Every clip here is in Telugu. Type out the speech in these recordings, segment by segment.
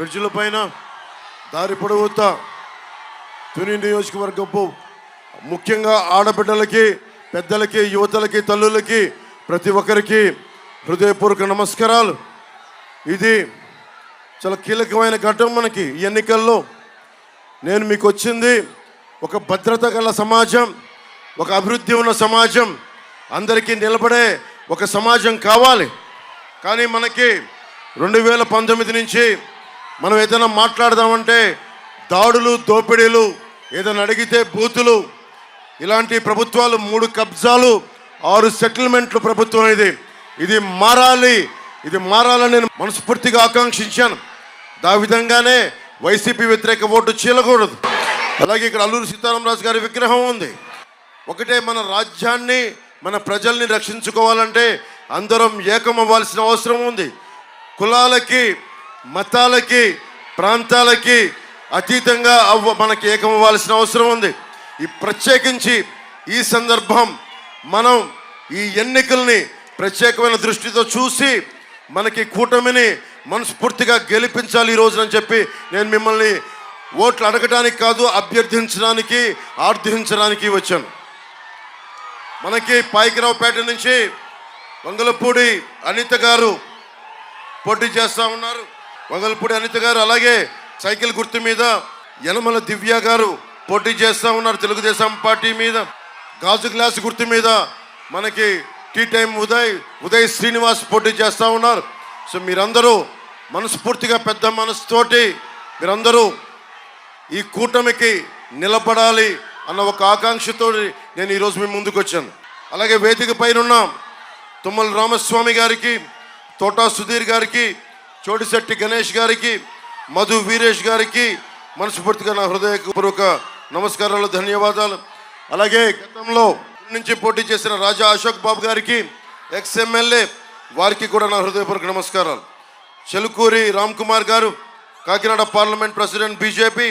బ్రిడ్జిల పైన దారి పొడవుతా తుని నియోజకవర్గపు ముఖ్యంగా ఆడబిడ్డలకి పెద్దలకి యువతలకి తల్లులకి ప్రతి ఒక్కరికి హృదయపూర్వక నమస్కారాలు. ఇది చాలా కీలకమైన ఘట్టం మనకి ఈ ఎన్నికల్లో. నేను మీకు వచ్చింది ఒక భద్రత గల సమాజం ఒక అభివృద్ధి ఉన్న సమాజం అందరికీ నిలబడే ఒక సమాజం కావాలి. కానీ మనకి రెండు వేల పంతొమ్మిది నుంచి మనం ఏదైనా మాట్లాడదామంటే దాడులు దోపిడీలు ఏదైనా అడిగితే బూతులు ఇలాంటి ప్రభుత్వాలు మూడు కబ్జాలు ఆరు సెటిల్మెంట్లు ప్రభుత్వం ఇది ఇది మారాలి. ఇది మారాలని నేను మనస్ఫూర్తిగా ఆకాంక్షించాను. దా విధంగానే వైసీపీ వ్యతిరేక ఓటు చీలకూడదు. అలాగే ఇక్కడ అల్లూరు సీతారామరాజు గారి విగ్రహం ఉంది. ఒకటే మన రాజ్యాన్ని మన ప్రజల్ని రక్షించుకోవాలంటే అందరం ఏకమవ్వాల్సిన అవసరం ఉంది. కులాలకి మతాలకి ప్రాంతాలకి అతీతంగా అవ్వ మనకి ఏకమవ్వాల్సిన అవసరం ఉంది. ఈ ప్రత్యేకించి ఈ సందర్భం మనం ఈ ఎన్నికల్ని ప్రత్యేకమైన దృష్టితో చూసి మనకి కూటమిని మనస్ఫూర్తిగా గెలిపించాలి ఈ రోజునని చెప్పి నేను మిమ్మల్ని ఓట్లు అడగడానికి కాదు అభ్యర్థించడానికి ఆర్థించడానికి వచ్చాను. మనకి పాయికరావుపేట నుంచి వంగలపూడి అనిత గారు పోటీ చేస్తా ఉన్నారు. వంగలపూడి అనిత గారు అలాగే సైకిల్ గుర్తు మీద యనమల దివ్య గారు పోటీ చేస్తా ఉన్నారు తెలుగుదేశం పార్టీ మీద. గాజు గ్లాస్ గుర్తు మీద మనకి టీ టైం ఉదయ్ ఉదయ్ శ్రీనివాస్ పోటీ చేస్తూ ఉన్నారు. సో మీరందరూ మనస్ఫూర్తిగా పెద్ద మనసుతోటి మీరందరూ ఈ కూటమికి నిలబడాలి అన్న ఒక ఆకాంక్షతో నేను ఈరోజు మీ ముందుకు వచ్చాను. అలాగే వేదిక పైన తుమ్మల రామస్వామి గారికి తోటా సుధీర్ గారికి చోటిశెట్టి గణేష్ గారికి మధు వీరేష్ గారికి మనస్ఫూర్తిగా నా హృదయపూర్వక నమస్కారాలు ధన్యవాదాలు. అలాగే గతంలో నుంచి పోటీ చేసిన రాజా అశోక్ బాబు గారికి ఎక్స్ వారికి కూడా నా హృదయపూర్వక నమస్కారాలు. చెలుకూరి రామ్ కుమార్ గారు కాకినాడ పార్లమెంట్ ప్రెసిడెంట్ బీజేపీ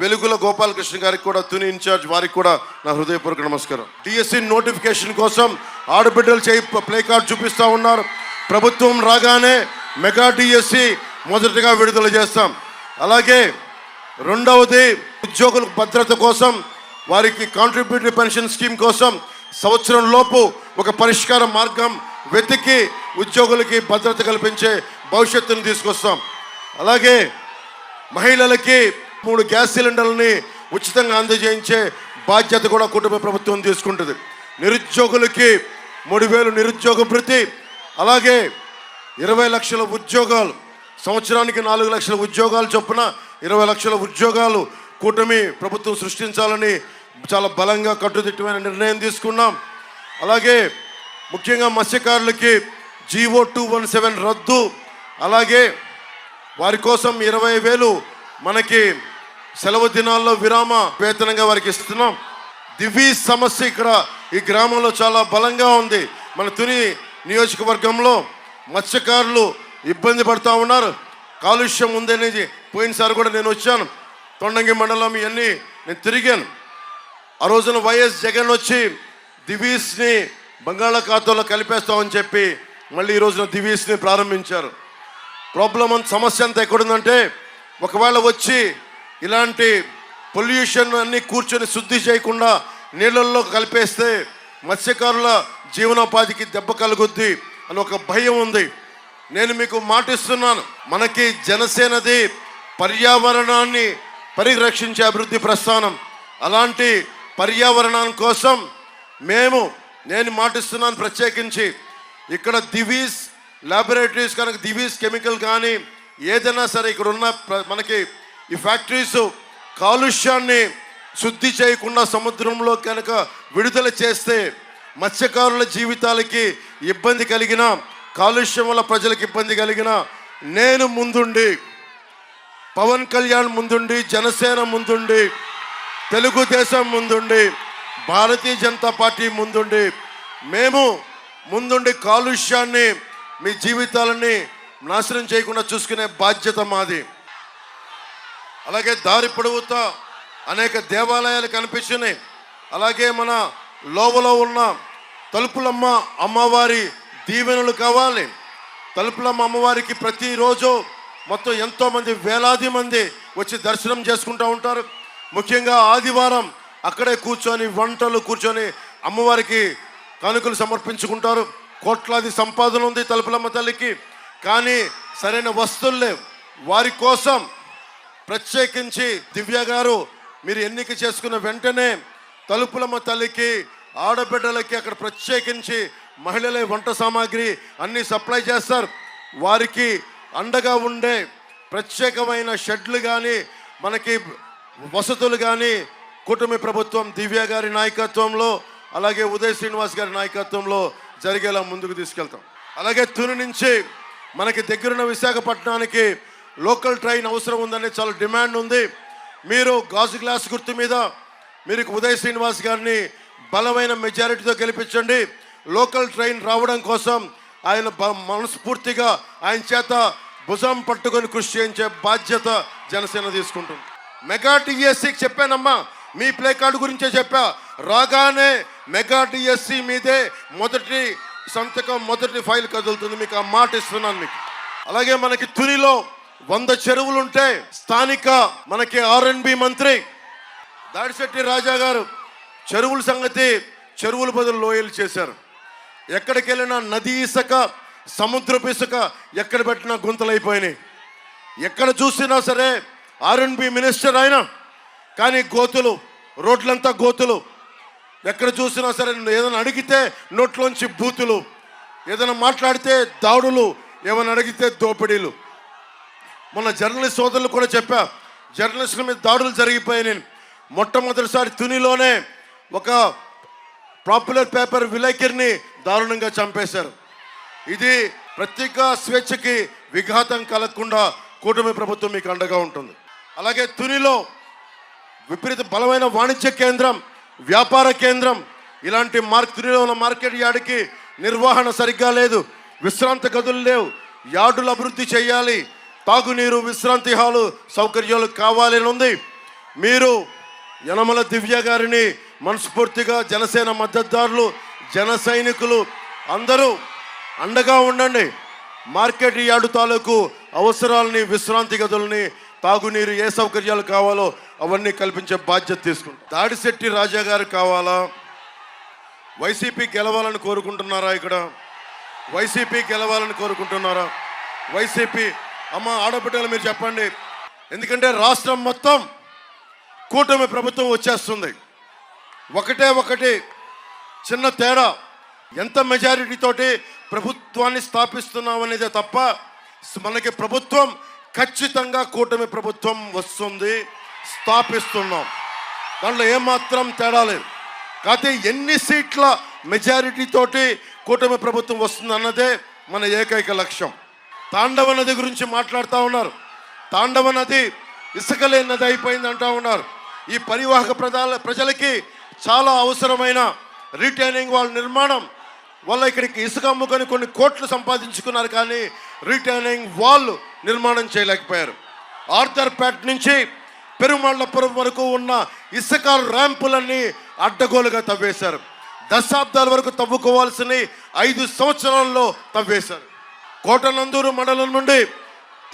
వెలుగుల గోపాలకృష్ణ గారికి కూడా తుని ఇన్ఛార్జ్ వారికి కూడా నా హృదయపూర్వక నమస్కారం. డిఎస్సి నోటిఫికేషన్ కోసం ఆడబిడ్డలు చేయి ప్లే కార్డ్ చూపిస్తూ ఉన్నారు. ప్రభుత్వం రాగానే మెగా డిఎస్సి మొదటగా విడుదల చేస్తాం. అలాగే రెండవది ఉద్యోగుల భద్రత కోసం వారికి కాంట్రిబ్యూటరీ పెన్షన్ స్కీమ్ కోసం సంవత్సరం లోపు ఒక పరిష్కార మార్గం వెతికి ఉద్యోగులకి భద్రత కల్పించే భవిష్యత్తును తీసుకొస్తాం. అలాగే మహిళలకి మూడు గ్యాస్ సిలిండర్లని ఉచితంగా అందజేయించే బాధ్యత కూడా కుటుంబ ప్రభుత్వం తీసుకుంటుంది. నిరుద్యోగులకి మూడు వేలు నిరుద్యోగ భృతి అలాగే ఇరవై లక్షల ఉద్యోగాలు సంవత్సరానికి నాలుగు లక్షల ఉద్యోగాలు చొప్పున ఇరవై లక్షల ఉద్యోగాలు కూటమి ప్రభుత్వం సృష్టించాలని చాలా బలంగా కట్టుదిట్టమైన నిర్ణయం తీసుకున్నాం. అలాగే ముఖ్యంగా మత్స్యకారులకి జీవో టూ వన్ సెవెన్ రద్దు. అలాగే వారి కోసం ఇరవై వేలు మనకి సెలవు దినాల్లో విరామ వేతనంగా వారికి ఇస్తున్నాం. దివీ సమస్య ఇక్కడ ఈ గ్రామంలో చాలా బలంగా ఉంది. మన తుని నియోజకవర్గంలో మత్స్యకారులు ఇబ్బంది పడుతూ ఉన్నారు. కాలుష్యం ఉందనేది పోయినసారి కూడా నేను వచ్చాను. తొండంగి మండలం ఇవన్నీ నేను తిరిగాను. ఆ రోజున వైఎస్ జగన్ వచ్చి దివీస్ని బంగాళాఖాతంలో కలిపేస్తామని చెప్పి మళ్ళీ ఈ రోజున దివీస్ని ప్రారంభించారు. ప్రాబ్లం అంత సమస్య అంతా ఎక్కడుందంటే ఒకవేళ వచ్చి ఇలాంటి పొల్యూషన్ అన్ని కూర్చొని శుద్ధి చేయకుండా నీళ్ళల్లో కలిపేస్తే మత్స్యకారుల జీవనోపాధికి దెబ్బ కలుగుద్ది. అని ఒక భయం ఉంది. నేను మీకు మాటిస్తున్నాను. మనకి జనసేనది పర్యావరణాన్ని పరిరక్షించే అభివృద్ధి ప్రస్థానం. అలాంటి పర్యావరణం కోసం మేము నేను మాటిస్తున్నాను ప్రత్యేకించి. ఇక్కడ దివీస్ ల్యాబొరేటరీస్ కనుక దివీస్ కెమికల్ కానీ ఏదైనా సరే ఇక్కడ ఉన్న మనకి ఈ ఫ్యాక్టరీస్ కాలుష్యాన్ని శుద్ధి చేయకుండా సముద్రంలో కనుక విడుదల చేస్తే మత్స్యకారుల జీవితాలకి ఇబ్బంది కలిగిన కాలుష్యం వల్ల ప్రజలకు ఇబ్బంది కలిగిన నేను ముందుండి పవన్ కళ్యాణ్ ముందుండి జనసేన ముందుండి తెలుగుదేశం ముందుండి భారతీయ జనతా పార్టీ ముందుండి మేము ముందుండి కాలుష్యాన్ని మీ జీవితాలని నాశనం చేయకుండా చూసుకునే బాధ్యత మాది. అలాగే దారి పొడవుతా అనేక దేవాలయాలు కనిపించినాయి అలాగే మన లోవలో ఉన్న తలుపులమ్మ అమ్మవారి దీవెనలు కావాలి. తలుపులమ్మ అమ్మవారికి ప్రతిరోజు మొత్తం ఎంతోమంది వేలాది మంది వచ్చి దర్శనం చేసుకుంటూ ఉంటారు. ముఖ్యంగా ఆదివారం అక్కడే కూర్చొని వంటలు కూర్చొని అమ్మవారికి కానుకలు సమర్పించుకుంటారు. కోట్లాది సంపాదన ఉంది తలుపులమ్మ తల్లికి. కానీ సరైన వస్తువులు లేవు. వారి కోసం ప్రత్యేకించి దివ్య గారు మీరు ఎన్నిక చేసుకున్న వెంటనే తలుపులమ్మ తల్లికి ఆడబిడ్డలకి అక్కడ ప్రత్యేకించి మహిళలే వంట సామాగ్రి అన్నీ సప్లై చేస్తారు. వారికి అండగా ఉండే ప్రత్యేకమైన షెడ్లు కానీ మనకి వసతులు కానీ కూటమి ప్రభుత్వం దివ్య గారి నాయకత్వంలో అలాగే ఉదయ్ శ్రీనివాస్ గారి నాయకత్వంలో జరిగేలా ముందుకు తీసుకెళ్తాం. అలాగే తుని నుంచి మనకి దగ్గరున్న విశాఖపట్నానికి లోకల్ ట్రైన్ అవసరం ఉందని చాలా డిమాండ్ ఉంది. మీరు గాజు గ్లాస్ గుర్తు మీద మీరు ఉదయ్ శ్రీనివాస్ గారిని బలమైన మెజారిటీతో గెలిపించండి. లోకల్ ట్రైన్ రావడం కోసం ఆయన మనస్ఫూర్తిగా ఆయన చేత భుజం పట్టుకొని కృషి చేయించే బాధ్యత జనసేన తీసుకుంటుంది. మెగా టీఎస్సీకి చెప్పానమ్మా. మీ ప్లే కార్డు గురించే చెప్పా. రాగానే మెగా టీఎస్సీ మీదే మొదటి సంతకం మొదటి ఫైల్ కదులుతుంది. మీకు ఆ మాట ఇస్తున్నాను మీకు. అలాగే మనకి తునిలో వంద చెరువులుంటే స్థానిక మనకి ఆర్ఎన్బి మంత్రి దాడిశెట్టి రాజా గారు చెరువుల సంగతి చెరువుల బదులు లోయలు చేశారు. ఎక్కడికి వెళ్ళినా నది ఇసుక సముద్రపు ఇసుక ఎక్కడ పెట్టినా గుంతలైపోయినాయి ఎక్కడ చూసినా సరే ఆర్ఎన్బి మినిస్టర్ ఆయన. కానీ గోతులు రోడ్లంతా గోతులు. ఎక్కడ చూసినా సరే ఏదైనా అడిగితే నోట్లోంచి బూతులు. ఏదైనా మాట్లాడితే దాడులు. ఏమైనా అడిగితే దోపిడీలు. మొన్న జర్నలిస్ట్ సోదరులు కూడా చెప్పా జర్నలిస్టుల మీద దాడులు జరిగిపోయాయి మొట్టమొదటిసారి తునిలోనే ఒక పాపులర్ పేపర్ విలేకరిని దారుణంగా చంపేశారు. ఇది ప్రత్యేక స్వేచ్ఛకి విఘాతం కలగకుండా కూటమి ప్రభుత్వం మీకు అండగా ఉంటుంది. అలాగే తునిలో విపరీత బలమైన వాణిజ్య కేంద్రం వ్యాపార కేంద్రం ఇలాంటి మార్క్ తునిలో ఉన్న మార్కెట్ యార్డ్కి నిర్వహణ సరిగ్గా లేదు. విశ్రాంతి గదులు లేవు. యార్డులు అభివృద్ధి చేయాలి. తాగునీరు విశ్రాంతి హాలు సౌకర్యాలు కావాలని ఉంది. మీరు యనమల దివ్య గారిని మనస్ఫూర్తిగా జనసేన మద్దతుదారులు జన సైనికులు అందరూ అండగా ఉండండి. మార్కెట్ యార్డు తాలూకు అవసరాలని విశ్రాంతి గదులని తాగునీరు ఏ సౌకర్యాలు కావాలో అవన్నీ కల్పించే బాధ్యత తీసుకుంటాం. దాడిశెట్టి రాజా గారు కావాలా? వైసీపీ గెలవాలని కోరుకుంటున్నారా ఇక్కడ? వైసీపీ గెలవాలని కోరుకుంటున్నారా? వైసీపీ అమ్మ ఆడబిడ్డలు మీరు చెప్పండి. ఎందుకంటే రాష్ట్రం మొత్తం కూటమి ప్రభుత్వం వచ్చేస్తుంది. ఒకటే ఒకటి చిన్న తేడా ఎంత మెజారిటీతోటి ప్రభుత్వాన్ని స్థాపిస్తున్నాం అనేదే తప్ప మనకి ప్రభుత్వం ఖచ్చితంగా కూటమి ప్రభుత్వం వస్తుంది స్థాపిస్తున్నాం. దాంట్లో ఏమాత్రం తేడా లేదు. కాకపోతే ఎన్ని సీట్ల మెజారిటీతోటి కూటమి ప్రభుత్వం వస్తుంది అన్నదే మన ఏకైక లక్ష్యం. తాండవ నది గురించి మాట్లాడుతూ ఉన్నారు. తాండవ నది ఇసుక లేని అయిపోయింది అంటూ ఉన్నారు. ఈ పరివాహక ప్రజల ప్రజలకి చాలా అవసరమైన రీటైనింగ్ వాళ్ళ నిర్మాణం వల్ల ఇక్కడికి ఇసుక అమ్ముకొని కొన్ని కోట్లు సంపాదించుకున్నారు కానీ రీటైనింగ్ వాళ్ళు నిర్మాణం చేయలేకపోయారు. ఆర్థర్పేట్ నుంచి పెరుమళ్ళపురం వరకు ఉన్న ఇసుక ర్యాంపులన్నీ అడ్డగోలుగా తవ్వేశారు. దశాబ్దాల వరకు తవ్వుకోవాల్సిన ఐదు సంవత్సరాల్లో తవ్వేశారు. కోటనందూరు మండలం నుండి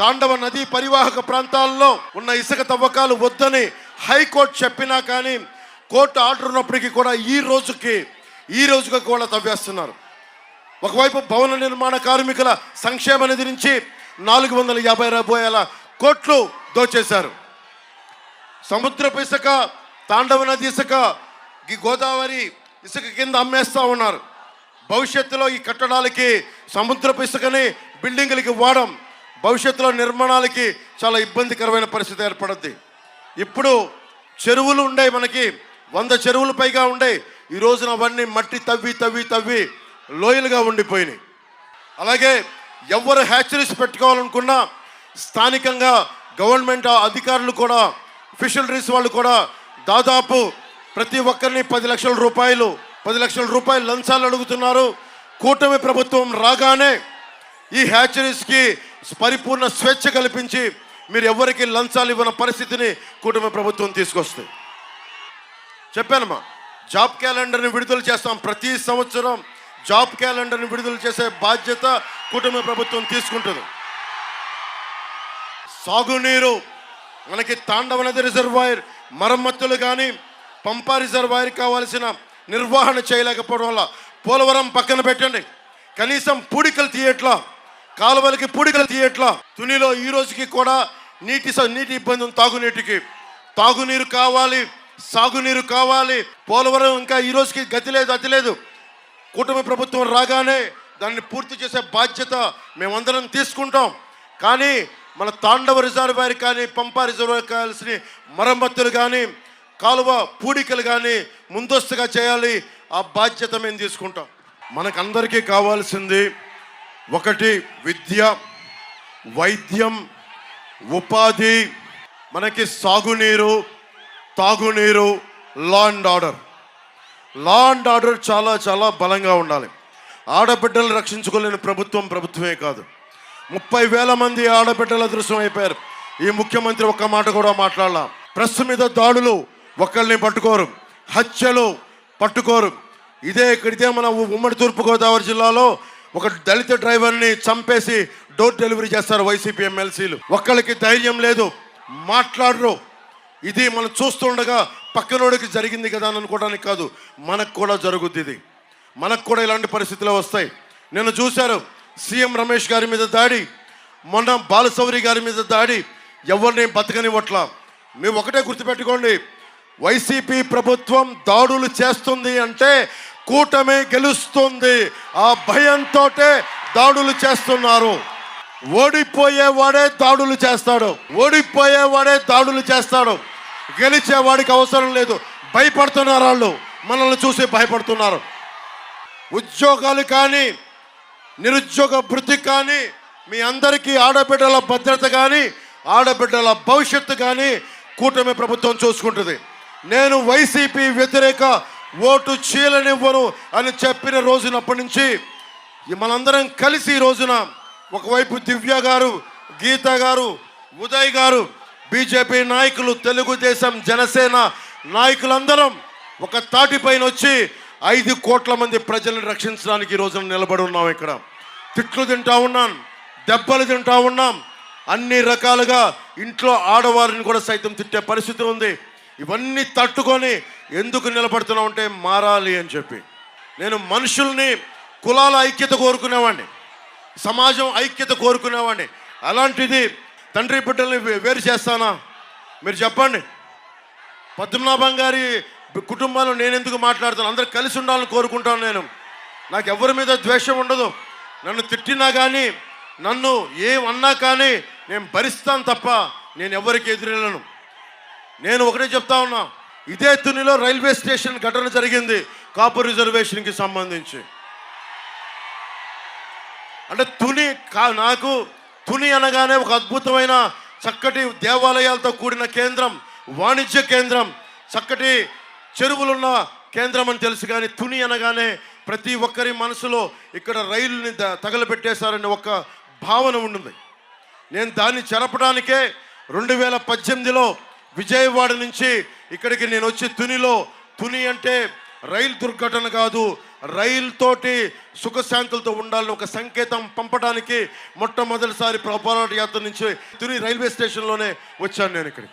తాండవ నదీ పరివాహక ప్రాంతాల్లో ఉన్న ఇసుక తవ్వకాలు వద్దని హైకోర్టు చెప్పినా కానీ కోర్టు ఆర్డర్ ఉన్నప్పటికీ కూడా ఈ రోజుకి ఈ రోజుకి కూడా తవ్వేస్తున్నారు. ఒకవైపు భవన నిర్మాణ కార్మికుల సంక్షేమ నిధి నుంచి నాలుగు వందల యాభై రూపాయల కోట్లు దోచేశారు. సముద్రపు ఇసుక తాండవ నది ఇసుక ఈ గోదావరి ఇసుక కింద అమ్మేస్తా ఉన్నారు. భవిష్యత్తులో ఈ కట్టడాలకి సముద్రపు ఇసుకని బిల్డింగులకి వాడడం భవిష్యత్తులో నిర్మాణాలకి చాలా ఇబ్బందికరమైన పరిస్థితి ఏర్పడుద్ది. ఇప్పుడు చెరువులు ఉండే మనకి వంద చెరువులు పైగా ఉండే ఈ రోజున అవన్నీ మట్టి తవ్వి తవ్వి తవ్వి లోయలుగా ఉండిపోయినాయి. అలాగే ఎవరు హ్యాచరీస్ పెట్టుకోవాలనుకున్నా స్థానికంగా గవర్నమెంట్ అధికారులు కూడా ఫిషరీస్ వాళ్ళు కూడా దాదాపు ప్రతి ఒక్కరిని పది లక్షల రూపాయలు పది లక్షల రూపాయలు లంచాలు అడుగుతున్నారు. కూటమి ప్రభుత్వం రాగానే ఈ హ్యాచరీస్కి పరిపూర్ణ స్వేచ్ఛ కల్పించి మీరు ఎవరికి లంచాలు ఇవ్వని పరిస్థితిని కుటుంబ ప్రభుత్వం తీసుకొస్తుంది. చెప్పానమ్మా జాబ్ క్యాలెండర్ని విడుదల చేస్తాం ప్రతి సంవత్సరం. జాబ్ క్యాలెండర్ని విడుదల చేసే బాధ్యత కుటుంబ ప్రభుత్వం తీసుకుంటుంది. సాగునీరు మనకి తాండవ నది రిజర్వాయర్ మరమ్మతులు కానీ పంపా రిజర్వాయర్ కావాల్సిన నిర్వహణ చేయలేకపోవడం వల్ల పోలవరం పక్కన పెట్టండి. కనీసం పూడికలు తీయట్లా. కాలువలకి పూడికలు తీయట్లా. తునిలో ఈ రోజుకి కూడా నీటి స- నీటి ఇబ్బంది ఉంది తాగునీటికి. తాగునీరు కావాలి సాగునీరు కావాలి. పోలవరం ఇంకా ఈ రోజుకి గతి లేదు అతి లేదు. కుటుంబ ప్రభుత్వం రాగానే దాన్ని పూర్తి చేసే బాధ్యత మేమందరం తీసుకుంటాం. కానీ మన తాండవ రిజర్వాయర్ కానీ పంపా రిజర్వాయర్ కావాల్సిన మరమ్మతులు కానీ కాలువ పూడికలు కానీ ముందస్తుగా చేయాలి. ఆ బాధ్యత మేము తీసుకుంటాం. మనకందరికీ కావాల్సింది ఒకటి విద్య వైద్యం ఉపాధి మనకి సాగునీరు తాగునీరు law and order law and order చాలా చాలా బలంగా ఉండాలి. ఆడబిడ్డలు రక్షించుకోలేని ప్రభుత్వం ప్రభుత్వమే కాదు. ముప్పై వేల మంది ఆడబిడ్డల దృశ్యం అయిపోయారు. ఈ ముఖ్యమంత్రి ఒక్క మాట కూడా మాట్లాడాల. ప్రెస్ మీద దాడులు ఒకళ్ళని పట్టుకోరు. హత్యలు పట్టుకోరు. ఇదే ఇక్కడితే మన ఉమ్మడి తూర్పుగోదావరి జిల్లాలో ఒక దళిత డ్రైవర్ని చంపేసి డోర్ డెలివరీ చేస్తారు వైసీపీ ఎమ్మెల్సీలు. ఒక్కళ్ళకి ధైర్యం లేదు. మాట్లాడరు. ఇది మనం చూస్తుండగా పక్కనోడికి జరిగింది కదా అని అనుకోవడానికి కాదు మనకు కూడా జరుగుద్ది ఇది. మనకు కూడా ఇలాంటి పరిస్థితులు వస్తాయి. నిన్న చూశారు సీఎం రమేష్ గారి మీద దాడి మొన్న బాలసౌరి గారి మీద దాడి. ఎవరిని బతకనివ్వట్లా? మేము ఒకటే గుర్తుపెట్టుకోండి వైసీపీ ప్రభుత్వం దాడులు చేస్తుంది అంటే కూటమి గెలుస్తుంది. ఆ భయంతో దాడులు చేస్తున్నారు. ఓడిపోయేవాడే దాడులు చేస్తాడు. ఓడిపోయేవాడే దాడులు చేస్తాడు. గెలిచేవాడికి అవసరం లేదు. భయపడుతున్నారు వాళ్ళు. మనల్ని చూసి భయపడుతున్నారు. ఉద్యోగాలు కానీ నిరుద్యోగ భృతి కానీ మీ అందరికీ ఆడబిడ్డల భద్రత కానీ ఆడబిడ్డల భవిష్యత్తు కానీ కూటమి ప్రభుత్వం చూసుకుంటుంది. నేను వైసీపీ వ్యతిరేక ఓటు చీలనివ్వను అని చెప్పిన రోజునప్పటి నుంచి మనందరం కలిసి ఈ రోజున ఒకవైపు దివ్య గారు గీత గారు ఉదయ్ గారు బీజేపీ నాయకులు తెలుగుదేశం జనసేన నాయకులందరం ఒక తాటిపైన వచ్చి ఐదు కోట్ల మంది ప్రజలను రక్షించడానికి ఈ రోజున నిలబడి ఉన్నాం ఇక్కడ. తిట్లు తింటా ఉన్నాం దెబ్బలు తింటా ఉన్నాం అన్ని రకాలుగా ఇంట్లో ఆడవారిని కూడా సైతం తిట్టే పరిస్థితి ఉంది. ఇవన్నీ తట్టుకొని ఎందుకు నిలబడుతున్నావు అంటే మారాలి అని చెప్పి. నేను మనుషుల్ని కులాల ఐక్యత కోరుకునేవాడిని సమాజం ఐక్యత కోరుకునేవాడిని. అలాంటిది తండ్రి బిడ్డల్ని వేరు చేస్తానా? మీరు చెప్పండి. పద్మనాభం గారి కుటుంబాలు నేను ఎందుకు మాట్లాడుతాను అందరు కలిసి ఉండాలని కోరుకుంటాను నేను. నాకు ఎవరి మీద ద్వేషం ఉండదు. నన్ను తిట్టినా కానీ నన్ను ఏమన్నా కానీ నేను భరిస్తాను తప్ప నేను ఎవరికి ఎదురెళ్ళను. నేను ఒకటే చెప్తా ఉన్నా. ఇదే తునిలో రైల్వే స్టేషన్ ఘటన జరిగింది కాపు రిజర్వేషన్కి సంబంధించి. అంటే తుని కా నాకు తుని అనగానే ఒక అద్భుతమైన చక్కటి దేవాలయాలతో కూడిన కేంద్రం వాణిజ్య కేంద్రం చక్కటి చెరువులున్న కేంద్రం అని తెలుసు కానీ తుని అనగానే ప్రతి ఒక్కరి మనసులో ఇక్కడ రైలుని ద- తగలబెట్టేశారనే ఒక భావన ఉంటుంది నేను దాన్ని చెరపడానికే రెండు వేల పద్దెనిమిదిలో విజయవాడ నుంచి ఇక్కడికి నేను వచ్చి తునిలో తుని అంటే రైలు దుర్ఘటన కాదు రైలుతోటి సుఖశాంతులతో ఉండాలని ఒక సంకేతం పంపడానికి మొట్టమొదటిసారి ప్ర- యాత్ర నుంచి తుని రైల్వే స్టేషన్లోనే వచ్చాను నేను ఇక్కడికి.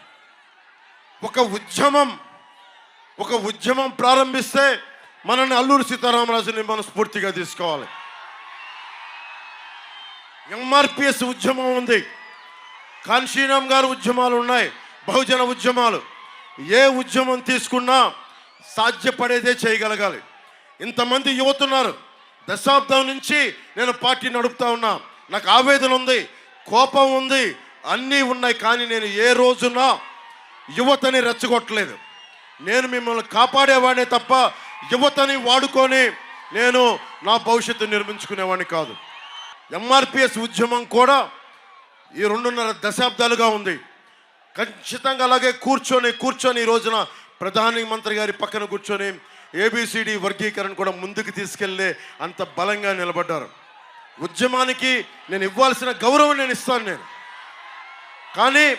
ఒక ఉద్యమం ఒక ఉద్యమం ప్రారంభిస్తే మనల్ని అల్లూరు సీతారామరాజుని మనం స్ఫూర్తిగా తీసుకోవాలి. ఎంఆర్పిఎస్ ఉద్యమం ఉంది. కాన్షీరామ్ గారు ఉద్యమాలు ఉన్నాయి. బహుజన ఉద్యమాలు ఏ ఉద్యమం తీసుకున్నా సాధ్యపడేదే చేయగలగాలి. ఇంతమంది యువతున్నారు. దశాబ్దం నుంచి నేను పార్టీ నడుపుతా ఉన్నా. నాకు ఆవేదన ఉంది కోపం ఉంది అన్నీ ఉన్నాయి కానీ నేను ఏ రోజున యువతని రెచ్చగొట్టలేదు. నేను మిమ్మల్ని కాపాడేవాడినే తప్ప యువతని వాడుకొని నేను నా భవిష్యత్తు నిర్మించుకునేవాడిని కాదు. ఎంఆర్పిఎస్ ఉద్యమం కూడా ఈ రెండున్నర దశాబ్దాలుగా ఉంది. ఖచ్చితంగా అలాగే కూర్చొని కూర్చొని ఈ రోజున ప్రధాని మంత్రి గారి పక్కన కూర్చొని ఏబిసిడి వర్గీకరణ కూడా ముందుకు తీసుకెళ్ళే అంత బలంగా నిలబడ్డారు. ఉద్యమానికి నేను ఇవ్వాల్సిన గౌరవం నేను ఇస్తాను నేను. కానీ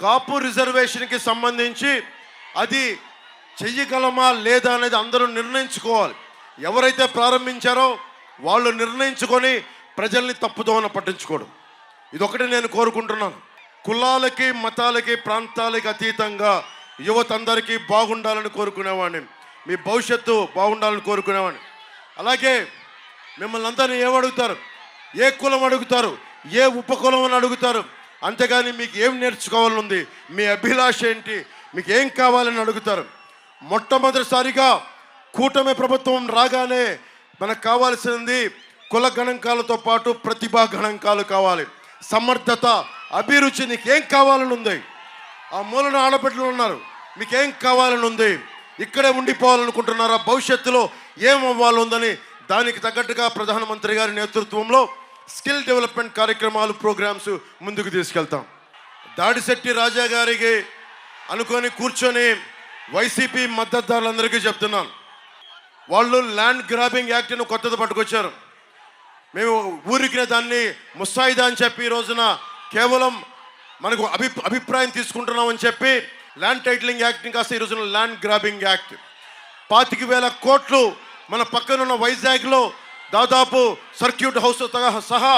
కాపు రిజర్వేషన్కి సంబంధించి అది చెయ్యగలమా లేదా అనేది అందరూ నిర్ణయించుకోవాలి. ఎవరైతే ప్రారంభించారో వాళ్ళు నిర్ణయించుకొని ప్రజల్ని తప్పుదోవన పట్టించుకోవడం. ఇదొకటి నేను కోరుకుంటున్నాను. కులాలకి మతాలకి ప్రాంతాలకి అతీతంగా యువత అందరికీ బాగుండాలని కోరుకునేవాడిని. మీ భవిష్యత్తు బాగుండాలని కోరుకునేవాడిని. అలాగే మిమ్మల్ని అందరినీ ఏమడుగుతారు ఏ కులం అడుగుతారు? ఏ ఉపకులం అని అడుగుతారు? అంతేగాని మీకు ఏం నేర్చుకోవాలని ఉంది? మీ అభిలాష ఏంటి? మీకు ఏం కావాలని అడుగుతారు? మొట్టమొదటిసారిగా కూటమి ప్రభుత్వం రాగానే మనకు కావాల్సింది కుల గణాంకాలతో పాటు ప్రతిభా గణాంకాలు కావాలి. సమర్థత అభిరుచి నీకు ఏం కావాలని ఉంది ఆ మూలన ఆడబిడ్డలు ఉన్నారు. మీకేం కావాలని ఉంది ఇక్కడే ఉండిపోవాలనుకుంటున్నారా? భవిష్యత్తులో ఏం అవ్వాలందని దానికి తగ్గట్టుగా ప్రధానమంత్రి గారి నేతృత్వంలో స్కిల్ డెవలప్మెంట్ కార్యక్రమాలు ప్రోగ్రామ్స్ ముందుకు తీసుకెళ్తాం. దాడిశెట్టి రాజా గారికి అనుకొని కూర్చొని వైసీపీ మద్దతుదారులందరికీ చెప్తున్నాను. వాళ్ళు ల్యాండ్ గ్రాబింగ్ యాక్ట్ను కొత్తది పట్టుకొచ్చారు. మేము ఊరికిన దాన్ని ముస్తాయిదా అని చెప్పి ఈ రోజున కేవలం మనకు అభి అభిప్రాయం తీసుకుంటున్నామని చెప్పి ల్యాండ్ టైటిలింగ్ యాక్ట్ని కాస్త ఈ రోజున ల్యాండ్ గ్రాబింగ్ యాక్ట్. పాతిక వేల కోట్లు మన పక్కనున్న వైజాగ్లో దాదాపు సర్క్యూట్ హౌస్ సహా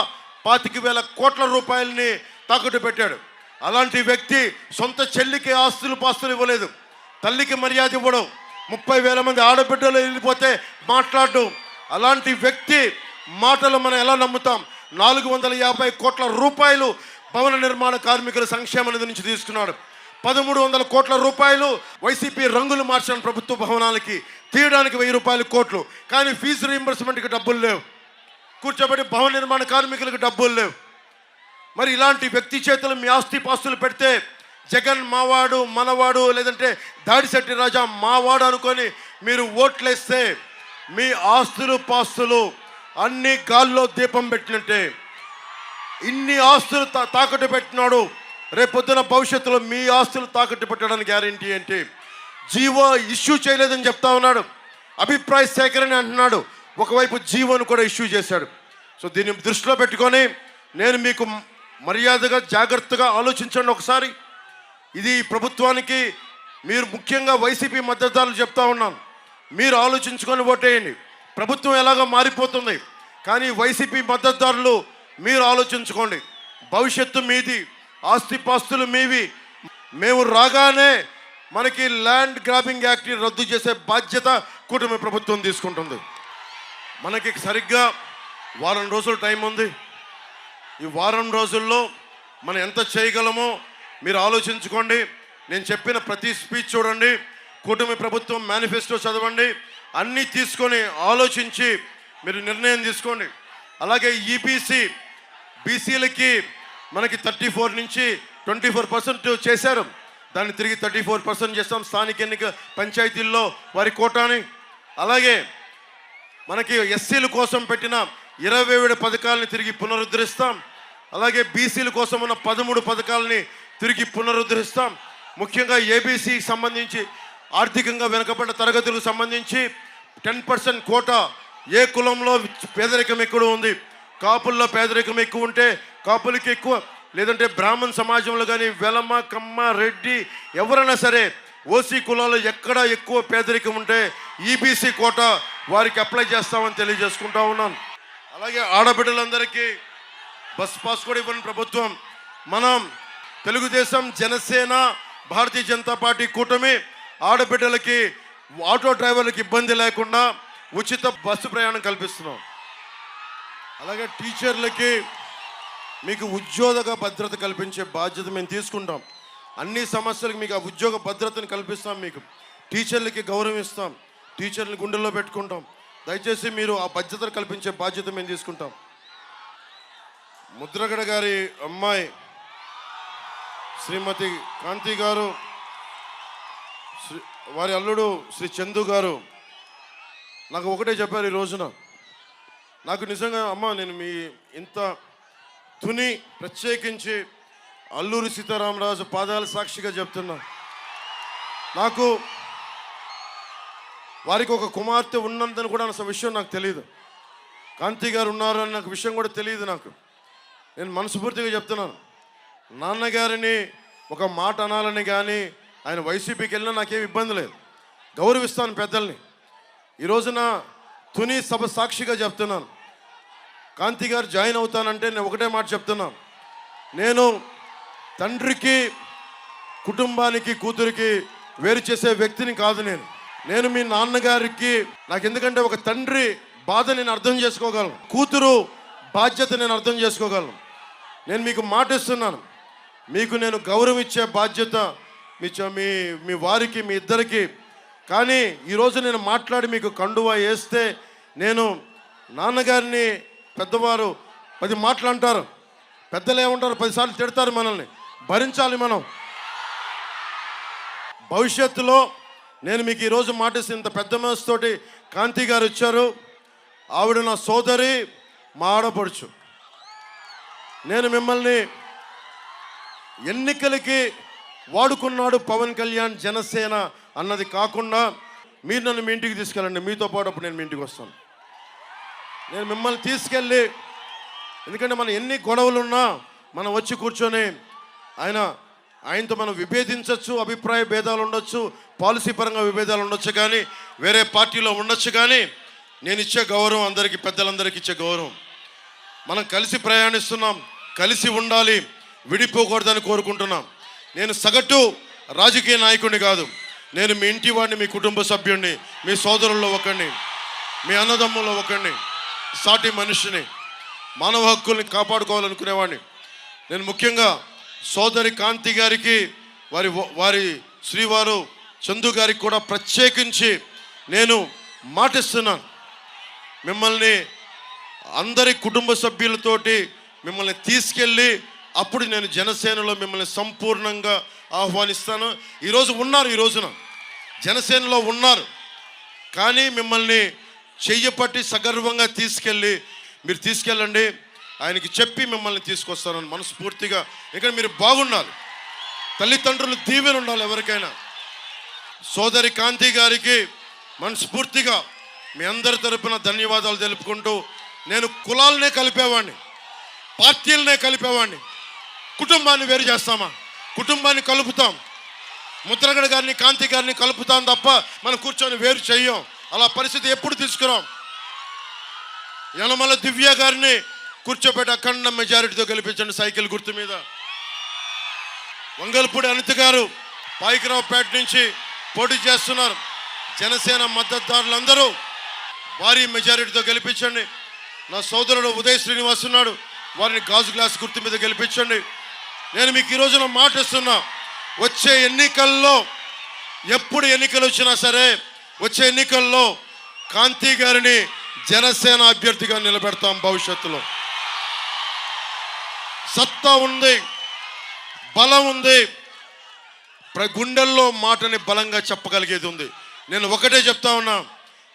పాతిక వేల కోట్ల రూపాయలని తాకట్టు పెట్టాడు. అలాంటి వ్యక్తి సొంత చెల్లికి ఆస్తులు పాస్తులు ఇవ్వలేదు. తల్లికి మర్యాద ఇవ్వడం ముప్పై వేల మంది ఆడబిడ్డలు వెళ్ళిపోతే మాట్లాడడం అలాంటి వ్యక్తి మాటలు మనం ఎలా నమ్ముతాం? నాలుగు వందల యాభై కోట్ల రూపాయలు భవన నిర్మాణ కార్మికుల సంక్షేమ నిధి నుంచి తీసుకున్నాడు పదమూడు వందల కోట్ల రూపాయలు వైసీపీ రంగులు మార్చిన ప్రభుత్వ భవనాలకి తీయడానికి వెయ్యి రూపాయలు కోట్లు. కానీ ఫీజు రీంబర్స్మెంట్కి డబ్బులు లేవు. కూర్చోబెట్టి భవన నిర్మాణ కార్మికులకు డబ్బులు లేవు. మరి ఇలాంటి వ్యక్తి చేతులు మీ ఆస్తి పాస్తులు పెడితే జగన్ మావాడు మనవాడు లేదంటే దాడిశెట్టి రాజా మావాడు అనుకొని మీరు ఓట్లేస్తే మీ ఆస్తులు పాస్తులు అన్ని గాల్లో దీపం పెట్టినట్టే ఇన్ని ఆస్తులు తా- తాకట్టు పెట్టినాడు. రేపొద్దున భవిష్యత్తులో మీ ఆస్తులు తాకట్టు పెట్టడానికి గ్యారంటీ ఏంటి? జీవో ఇష్యూ చేయలేదని చెప్తా ఉన్నాడు. అభిప్రాయ సేకరణ అంటున్నాడు. ఒకవైపు జీవోను కూడా ఇష్యూ చేశాడు. సో దీన్ని దృష్టిలో పెట్టుకొని నేను మీకు మర్యాదగా జాగ్రత్తగా ఆలోచించండి ఒకసారి. ఇది ప్రభుత్వానికి మీరు ముఖ్యంగా వైసీపీ మద్దతుదారులు చెప్తా ఉన్నాను. మీరు ఆలోచించుకొని ఓటేయండి. ప్రభుత్వం ఎలాగో మారిపోతుంది. కానీ వైసీపీ మద్దతుదారులు మీరు ఆలోచించుకోండి. భవిష్యత్తు మీది ఆస్తిపాస్తులు మీవి. మేము రాగానే మనకి ల్యాండ్ గ్రాబింగ్ యాక్ట్ని రద్దు చేసే బాధ్యత కూటమి ప్రభుత్వం తీసుకుంటుంది. మనకి సరిగ్గా వారం రోజులు టైం ఉంది. ఈ వారం రోజుల్లో మనం ఎంత చేయగలమో మీరు ఆలోచించుకోండి. నేను చెప్పిన ప్రతి స్పీచ్ చూడండి. కూటమి ప్రభుత్వం మేనిఫెస్టో చదవండి. అన్నీ తీసుకొని ఆలోచించి మీరు నిర్ణయం తీసుకోండి. అలాగే ఈపీసీ బీసీలకి మనకి థర్టీ ఫోర్ నుంచి ట్వంటీ ఫోర్ పర్సెంట్ చేశారు. దాన్ని తిరిగి థర్టీ ఫోర్ పర్సెంట్ చేస్తాం. స్థానిక ఎన్నిక పంచాయతీల్లో వారి కోటాని. అలాగే మనకి ఎస్సీల కోసం పెట్టిన ఇరవై ఏడు పథకాలని తిరిగి పునరుద్ధరిస్తాం. అలాగే బీసీల కోసం ఉన్న పదమూడు పథకాలని తిరిగి పునరుద్ధరిస్తాం. ముఖ్యంగా ఏబీసీకి సంబంధించి ఆర్థికంగా వెనుకబడ్డ తరగతులకు సంబంధించి టెన్ పర్సెంట్ కోటా ఏ కులంలో పేదరికం ఎక్కువ ఉంది? కాపుల్లో పేదరికం ఎక్కువ ఉంటే కాపులకి ఎక్కువ. లేదంటే బ్రాహ్మణ సమాజంలో కానీ వెలమ కమ్మ రెడ్డి ఎవరైనా సరే ఓసీ కులాల్లో ఎక్కడ ఎక్కువ పేదరికం ఉంటే ఈబీసీ కోట వారికి అప్లై చేస్తామని తెలియజేసుకుంటా ఉన్నాను. అలాగే ఆడబిడ్డలందరికీ బస్ పాస్ కూడా ఇవ్వని ప్రభుత్వం. మనం తెలుగుదేశం జనసేన భారతీయ జనతా పార్టీ కూటమి ఆడబిడ్డలకి ఆటో డ్రైవర్లకు ఇబ్బంది లేకుండా ఉచిత బస్సు ప్రయాణం కల్పిస్తున్నాం. అలాగే టీచర్లకి మీకు ఉద్యోగ భద్రత కల్పించే బాధ్యత మేము తీసుకుంటాం. అన్ని సమస్యలకు మీకు ఆ ఉద్యోగ భద్రతను కల్పిస్తాం మీకు. టీచర్లకి గౌరవం ఇస్తాం. టీచర్ని గుండెల్లో పెట్టుకుంటాం. దయచేసి మీరు ఆ భద్రతను కల్పించే బాధ్యత మేము తీసుకుంటాం. ముద్రగడ గారి అమ్మాయి శ్రీమతి కాంతి గారు వారి అల్లుడు శ్రీ చందు గారు నాకు ఒకటే చెప్పారు ఈ రోజున. నాకు నిజంగా అమ్మ నేను మీ ఇంత తుని ప్రత్యేకించి అల్లూరి సీతారామరాజు పాదాల సాక్షిగా చెప్తున్నా. నాకు వారికి ఒక కుమార్తె ఉన్నందని కూడా అసలు విషయం నాకు తెలియదు కాంతి గారు ఉన్నారు అని నాకు విషయం కూడా తెలియదు నాకు. నేను మనస్ఫూర్తిగా చెప్తున్నాను. నాన్నగారిని ఒక మాట అనాలని కానీ ఆయన వైసీపీకి వెళ్ళినా నాకేం ఇబ్బంది లేదు. గౌరవిస్తాను పెద్దల్ని. ఈ రోజున తుని సభ సాక్షిగా చెప్తున్నాను. కాంతి గారు జాయిన్ అవుతానంటే నేను ఒకటే మాట చెప్తున్నాను. నేను తండ్రికి కుటుంబానికి కూతురికి వేరు చేసే వ్యక్తిని కాదు నేను. నేను మీ నాన్నగారికి నాకు ఎందుకంటే ఒక తండ్రి బాధ నేను అర్థం చేసుకోగలను. కూతురు బాధ్యత నేను అర్థం చేసుకోగలను. నేను మీకు మాట ఇస్తున్నాను మీకు నేను గౌరవం ఇచ్చే బాధ్యత మీ మీ మీ వారికి మీ ఇద్దరికి. కానీ ఈరోజు నేను మాట్లాడి మీకు కండువా వేస్తే నేను నాన్నగారిని పెద్దవారు పది మాటలు అంటారు. పెద్దలు ఏమంటారు పదిసార్లు తిడతారు మనల్ని. భరించాలి మనం. భవిష్యత్తులో నేను మీకు ఈరోజు మాటేసి ఇంత పెద్ద మనసుతోటి కాంతి గారు వచ్చారు. ఆవిడ నా సోదరి మా ఆడపడుచు. నేను మిమ్మల్ని ఎన్నికలకి వాడుకున్నాడు పవన్ కళ్యాణ్ జనసేన అన్నది కాకుండా మీరు నన్ను మీ ఇంటికి తీసుకెళ్ళండి. మీతో పాటు అప్పుడు నేను మీ ఇంటికి వస్తాను. నేను మిమ్మల్ని తీసుకెళ్ళి ఎందుకంటే మనం ఎన్ని గొడవలున్నా మనం వచ్చి కూర్చొని ఆయన ఆయనతో మనం విభేదించవచ్చు అభిప్రాయ భేదాలు ఉండొచ్చు పాలసీ పరంగా విభేదాలు ఉండొచ్చు కానీ వేరే పార్టీలో ఉండొచ్చు కానీ నేను ఇచ్చే గౌరవం అందరికీ పెద్దలందరికీ ఇచ్చే గౌరవం. మనం కలిసి ప్రయాణిస్తున్నాం కలిసి ఉండాలి విడిపోకూడదని కోరుకుంటున్నాం. నేను సగటు రాజకీయ నాయకుడిని కాదు. నేను మీ ఇంటి వాడిని మీ కుటుంబ సభ్యుడిని మీ సోదరుల్లో ఒకరిని మీ అన్నదమ్ముల్లో ఒకరిని సాటి మనిషిని మానవ హక్కుల్ని కాపాడుకోవాలనుకునేవాడిని. నేను ముఖ్యంగా సోదరి కాంతి గారికి వారి వారి శ్రీవారు చందు గారికి కూడా ప్రత్యేకించి నేను మాటిస్తున్నాను. మిమ్మల్ని అందరి కుటుంబ సభ్యులతోటి మిమ్మల్ని తీసుకెళ్ళి అప్పుడు నేను జనసేనలో మిమ్మల్ని సంపూర్ణంగా ఆహ్వానిస్తాను. ఈరోజు ఉన్నారు ఈ రోజున. జనసేనలో ఉన్నారు. కానీ మిమ్మల్ని చెయ్యపట్టి సగర్వంగా తీసుకెళ్ళి మీరు తీసుకెళ్ళండి. ఆయనకి చెప్పి మిమ్మల్ని తీసుకొస్తానని మనస్ఫూర్తిగా. ఇక్కడ మీరు బాగున్నారు. తల్లిదండ్రులు దీవెన ఉండాలి ఎవరికైనా. సోదరి కాంతి గారికి మనస్ఫూర్తిగా మీ అందరి తరపున ధన్యవాదాలు తెలుపుకుంటూ నేను కులాలనే కలిపేవాడిని పార్టీలనే కలిపేవాడిని కుటుంబాన్ని వేరు చేస్తామా? కుటుంబాన్ని కలుపుతాం. ముద్రగడ గారిని కాంతి గారిని కలుపుతాం తప్ప మనం కూర్చొని వేరు చేయం అలా పరిస్థితి ఎప్పుడు తీసుకురాం? యనమల దివ్య గారిని కూర్చోబెట్టి అఖండ మెజారిటీతో గెలిపించండి సైకిల్ గుర్తు మీద. వంగల్పూడి అనిత గారు పాయికరావుపేట నుంచి పోటీ చేస్తున్నారు. జనసేన మద్దతుదారులందరూ భారీ మెజారిటీతో గెలిపించండి. నా సోదరుడు ఉదయ్ శ్రీనివాస్ ఉన్నాడు. వారిని గాజు గ్లాస్ గుర్తు మీద గెలిపించండి. నేను మీకు ఈ రోజున మాట ఇస్తున్నా. వచ్చే ఎన్నికల్లో ఎప్పుడు ఎన్నికలు వచ్చినా సరే వచ్చే ఎన్నికల్లో కాంతి గారిని జనసేన అభ్యర్థిగా నిలబెడతాం భవిష్యత్తులో. సత్తా ఉంది బలం ఉంది. ప్ర గుండెల్లో మాటని బలంగా చెప్పగలిగేది ఉంది. నేను ఒకటే చెప్తా ఉన్నా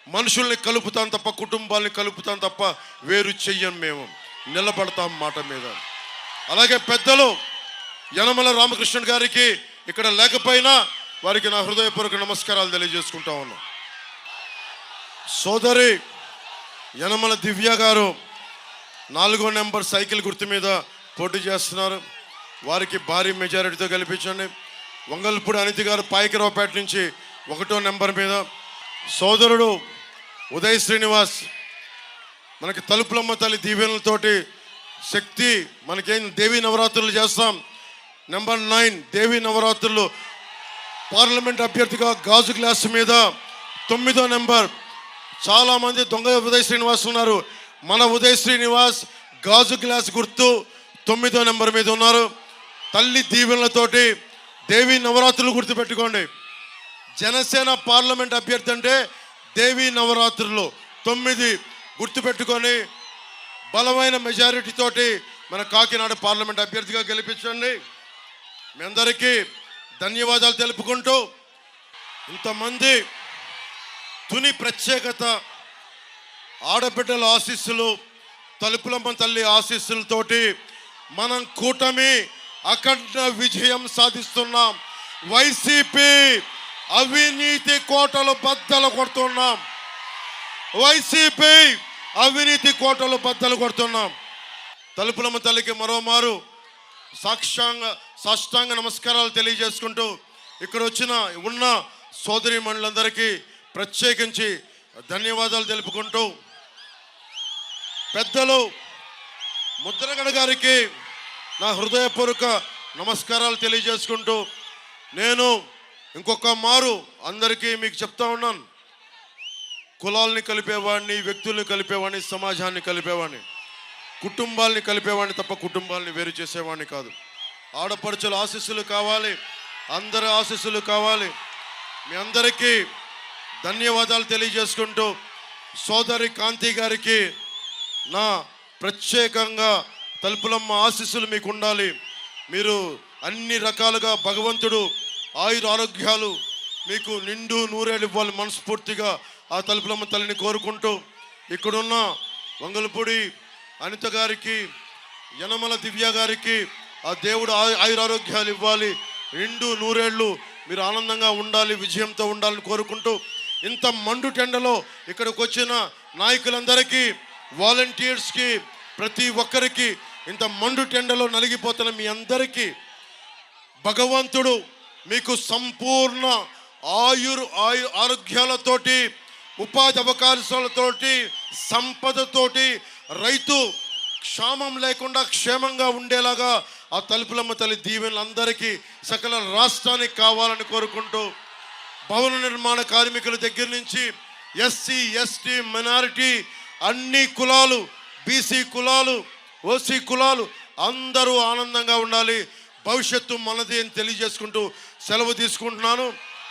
మనుషుల్ని కలుపుతాం తప్ప కుటుంబాల్ని కలుపుతాం తప్ప వేరు చెయ్యం మేము. నిలబడతాం మాట మీద. అలాగే పెద్దలు యనమల రామకృష్ణుడు గారికి ఇక్కడ లేకపోయినా వారికి నా హృదయపూర్వక నమస్కారాలు తెలియజేసుకుంటా ఉన్నా సోదరి యనమల దివ్య గారు నాలుగో నెంబర్ సైకిల్ గుర్తు మీద పోటీ చేస్తున్నారు. వారికి భారీ మెజారిటీతో గెలిపించండి. వంగల్పూడి అనితి గారు పాయకరావుపేట నుంచి ఒకటో నెంబర్ మీద. సోదరుడు ఉదయ్ శ్రీనివాస్ మనకి తలుపులమ్మ తల్లి దీవెనలతోటి శక్తి మనకేం దేవీ నవరాత్రులు చేస్తాం. నెంబర్ నైన్ దేవి నవరాత్రులు పార్లమెంట్ అభ్యర్థిగా గాజు గ్లాస్ మీద తొమ్మిదో నెంబర్ చాలామంది దొంగ ఉదయ్ శ్రీనివాస్ ఉన్నారు. మన ఉదయ్ శ్రీనివాస్ గాజు గ్లాస్ గుర్తు తొమ్మిదో నెంబర్ మీద ఉన్నారు. తల్లి దీవెనలతోటి దేవి నవరాత్రులు గుర్తుపెట్టుకోండి. జనసేన పార్లమెంట్ అభ్యర్థి అంటే దేవి నవరాత్రులు. తొమ్మిది గుర్తుపెట్టుకొని బలమైన మెజారిటీతోటి మన కాకినాడ పార్లమెంట్ అభ్యర్థిగా గెలిపించండి. మీ అందరికీ ధన్యవాదాలు తెలుపుకుంటూ ఇంతమంది తుని ప్రత్యేకత ఆడబిడ్డల ఆశీస్సులు తలుపులమ్మ తల్లి ఆశీస్సులతోటి మనం కూటమి అఖండ విజయం సాధిస్తున్నాం. వైసీపీ అవినీతి కోటలు బద్దలు కొడుతున్నాం. వైసీపీ అవినీతి కోటలు బద్దలు కొడుతున్నాం. తలుపులమ్మ తల్లికి మరోమారు సాక్ష్యంగా సాష్టాంగ నమస్కారాలు తెలియజేసుకుంటూ ఇక్కడ వచ్చిన ఉన్న సోదరి మనులందరికీ ప్రత్యేకించి ధన్యవాదాలు తెలుపుకుంటూ పెద్దలు ముద్రగడ గారికి నా హృదయపూర్వక నమస్కారాలు తెలియజేసుకుంటూ నేను ఇంకొక మారు అందరికీ మీకు చెప్తా ఉన్నాను. కులాల్ని కలిపేవాడిని వ్యక్తుల్ని కలిపేవాడిని సమాజాన్ని కలిపేవాడిని కుటుంబాల్ని కలిపేవాడిని తప్ప కుటుంబాల్ని వేరు చేసేవాడిని కాదు. ఆడపడుచుల ఆశీస్సులు కావాలి. అందరి ఆశీస్సులు కావాలి. మీ అందరికీ ధన్యవాదాలు తెలియజేసుకుంటూ సోదరి కాంతి గారికి నా ప్రత్యేకంగా తలుపులమ్మ ఆశీస్సులు మీకు ఉండాలి. మీరు అన్ని రకాలుగా భగవంతుడు ఆయుర ఆరోగ్యాలు మీకు నిండు నూరేళ్ళు ఇవ్వాలి మనస్ఫూర్తిగా ఆ తలుపులమ్మ తల్లిని కోరుకుంటూ ఇక్కడున్న వంగలపూడి అనిత గారికి యనమల దివ్య గారికి ఆ దేవుడు ఆయురారోగ్యాలు ఇవ్వాలి. నిండు నూరేళ్ళు మీరు ఆనందంగా ఉండాలి విజయంతో ఉండాలని కోరుకుంటూ ఇంత మండు టెండలో ఇక్కడికి వచ్చిన నాయకులందరికీ వాలంటీర్స్కి ప్రతి ఒక్కరికి ఇంత మండు టెండలో నలిగిపోతున్న మీ అందరికీ భగవంతుడు మీకు సంపూర్ణ ఆయుర్ ఆయు ఆరోగ్యాలతోటి ఉపాధి అవకాశాలతోటి సంపదతోటి రైతు క్షామం లేకుండా క్షేమంగా ఉండేలాగా ఆ తలుపులమ్మ తల్లి దీవెనలందరికీ సకల రాష్ట్రానికి కావాలని కోరుకుంటూ భవన నిర్మాణ కార్మికుల దగ్గర నుంచి ఎస్సీ ఎస్టీ మైనారిటీ అన్ని కులాలు బీసీ కులాలు ఓసీ కులాలు అందరూ ఆనందంగా ఉండాలి. భవిష్యత్తు మనది అని తెలియజేసుకుంటూ సెలవు తీసుకుంటున్నాను.